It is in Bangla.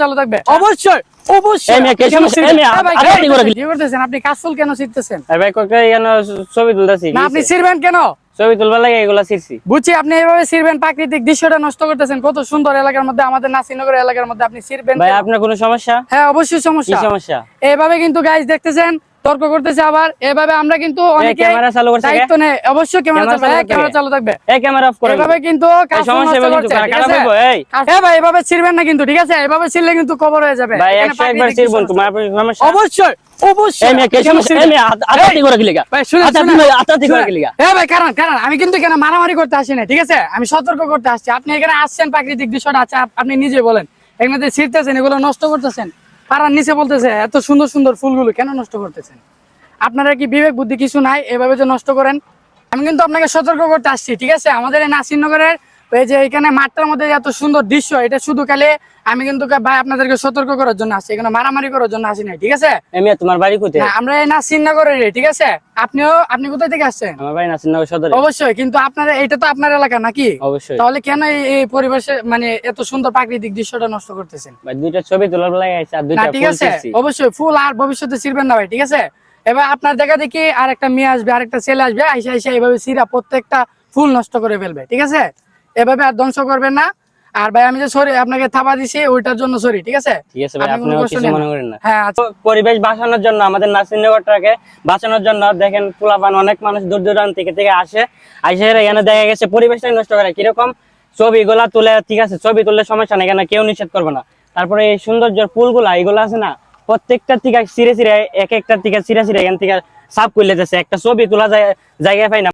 চালু থাকবে। অবশ্যই আপনি কেন ছবি তুলতেছি আপনি ছিড়বেন কেন? ছবি তুলবার লাগে এগুলা ছিড়ছি বুঝছি আপনি এইভাবে ছিড়বেন প্রাকৃতিক দৃশ্যটা নষ্ট করতেছেন। কত সুন্দর এলাকার মধ্যে আমাদের নাসিনগর এলাকার মধ্যে আপনি ছিড়বেন ভাই আপনার কোনো সমস্যা? হ্যাঁ অবশ্যই সমস্যা। সমস্যা? এইভাবে কিন্তু গাইজ দেখতেছেন তর্ক করতেছে আবার এভাবে আমরা কিন্তু অনেকে ক্যামেরা চালু করছে দায়িত্ব নেই অবশ্যই ক্যামেরা ক্যামেরা চালু চালু ক্যামেরা চালু থাকবে। এই ক্যামেরা অফ করে এভাবে কিন্তু সমস্যা হবে কিন্তু, খারাপ আছে? এই। ভাই এভাবে ছিড়বেন না কিন্তু ঠিক আছে? এভাবে ছিড়লে কিন্তু কবর হয়ে যাবে। ভাই এখানে একশো একবার প্রাকৃতিক তোমার সমস্যা? অবশ্যই আমি কিন্তু মারামারি করতে আসি না ঠিক আছে? আমি সতর্ক করতে আসছি। আপনি এখানে আসছেন প্রাকৃতিক দৃশ্যটা আছে আপনি নিজে বলেন। এখানে যে ছিঁড়তেছেন এগুলো নষ্ট করতেছেন। পাড়ার নিচে বলতেছে, এত সুন্দর সুন্দর ফুলগুলো কেন নষ্ট করতেছেন? আপনারা কি বিবেক বুদ্ধি কিছু নাই? এভাবে যে নষ্ট করেন? আমি কিন্তু আপনাকে সতর্ক করতে আসছি, ঠিক আছে? আমাদের এই নাসিরনগরের এই যে এখানে মাঠটার মধ্যে এত সুন্দর দৃশ্য এটা শুধু খালি আমি কিন্তু ভাই আপনাদেরকে সতর্ক করার জন্য আসছি এখানে মারামারি করার জন্য আসি নাই ঠিক আছে? তোমার বাড়ি কোথায়? না, আমরা এই নাসিরনগরের ঠিক আছে? আপনিও আপনি কোথায় থেকে আসছেন? আমার বাড়ি নাসিরনগর সদরে। অবশ্যই কিন্তু আপনার এটা তো আপনার এলাকা নাকি? অবশ্যই। তাহলে কেন এই- পরিবেশে মানে এত সুন্দর প্রাকৃতিক দৃশ্যটা নষ্ট করতেছেন? ভাই দুইটা ছবি তোলার আছে আর দুইটা ঠিক আছে অবশ্যই ফুল আর ভবিষ্যতে ছিড়বেন না ভাই ঠিক আছে? এবার আপনার দেখা দেখি আর একটা মেয়ে আসবে আর একটা ছেলে আসবে আইসা আইসা এইভাবে সিরা প্রত্যেকটা ফুল নষ্ট করে ফেলবে ঠিক আছে? এভাবে আর ধ্বংস করবেন না। আর ভাই আমি যে সরি আপনাকে থাবা দিছি ওইটার জন্য সরি ঠিক আছে? ঠিক আছে ভাই আপনি কোনো কিছু মনে করেন না। হ্যাঁ আচ্ছা। পরিবেশ বাঁচানোর জন্য আমাদের নাসিরনগরটাকে বাঁচানোর জন্য দেখেন পোলাপান অনেক মানুষ দূর দূরান্ত থেকে থেকে আসে। আসে এখানে দেখা গেছে পরিবেশটাই নষ্ট করে। কীরকম? ছবি গুলা তুলে ঠিক আছে ছবি তুললে সমস্যা নেই এখানে কেউ নিষেধ করবে না। তারপরে এই সৌন্দর্য ফুলগুলা এগুলো আছে না প্রত্যেকটা থেকে সিরে সিরে এক একটা থেকে সিরে সিরে এখান থেকে সাফ করে লেতেছে একটা ছবি তোলা যায় জায়গা পাই না।